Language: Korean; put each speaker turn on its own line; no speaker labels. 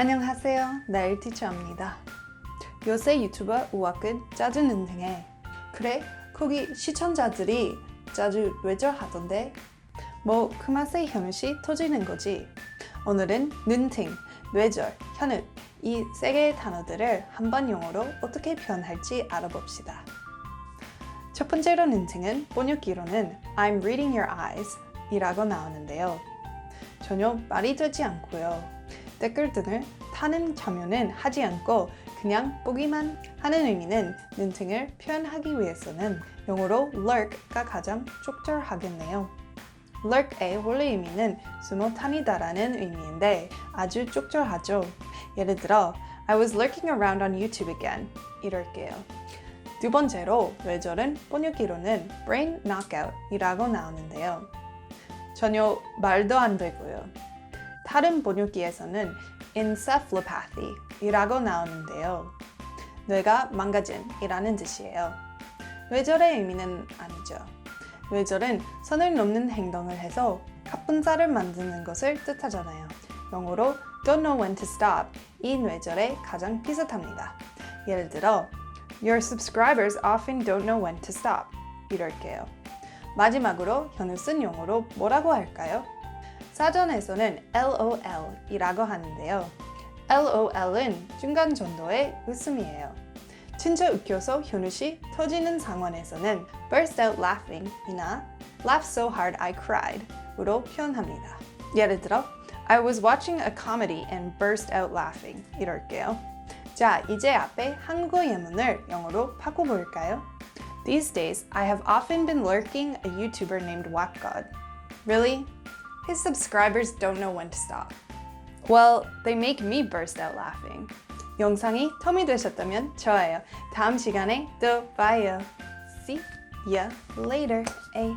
안녕하세요. 나일 티처입니다. 요새 유튜버 우악은 자주 능등해. 그래? 거기 시청자들이 자주 뇌절하던데? 뭐 그 맛에 현우씨 터지는 거지. 오늘은 능팅, 뇌절, 현우 이세 개의 단어들을 한번 영어로 어떻게 표현할지 알아봅시다. 첫 번째로 능팅은 번역기로는 I'm reading your eyes 이라고 나오는데요. 전혀 말이 되지 않고요. 댓글 등을 타는 참여는 하지 않고 그냥 보기만 하는 의미는 눈팅을 표현하기 위해서는 영어로 lurk가 가장 적절하겠네요. lurk의 원래 의미는 숨어 다니다라는 의미인데 아주 적절하죠. 예를 들어 I was lurking around on YouTube again 이럴게요. 두 번째로 뇌절은 번역기로는 brain knockout이라고 나오는데요. 전혀 말도 안 되고요. 다른 번역기에서는 encephalopathy이라고 나오는데요. 뇌가 망가짐이라는 뜻이에요. 뇌절의 의미는 아니죠. 뇌절은 선을 넘는 행동을 해서 갑분살을 만드는 것을 뜻하잖아요. 영어로 don't know when to stop 이 뇌절에 가장 비슷합니다. 예를 들어 Your subscribers often don't know when to stop 이럴게요. 마지막으로 현우 쓴 용어로 뭐라고 할까요? 사전에서는 LOL이라고 하는데요. LOL은 중간 정도의 웃음이에요. 진짜 웃겨서 현우 씨 터지는 상황에서는 burst out laughing 이나 laugh so hard I cried 으로 표현합니다. 예를 들어 I was watching a comedy and burst out laughing 이럴게요. 자, 이제 앞에 한국어 예문을 영어로 바꿔볼까요? These days, I have often been lurking a YouTuber named Whackgod. Really? His subscribers don't know when to stop. Well, they make me burst out laughing. 영상이 텀이 되셨다면 좋아요. 다음 시간에 또 봐요. See ya later. A.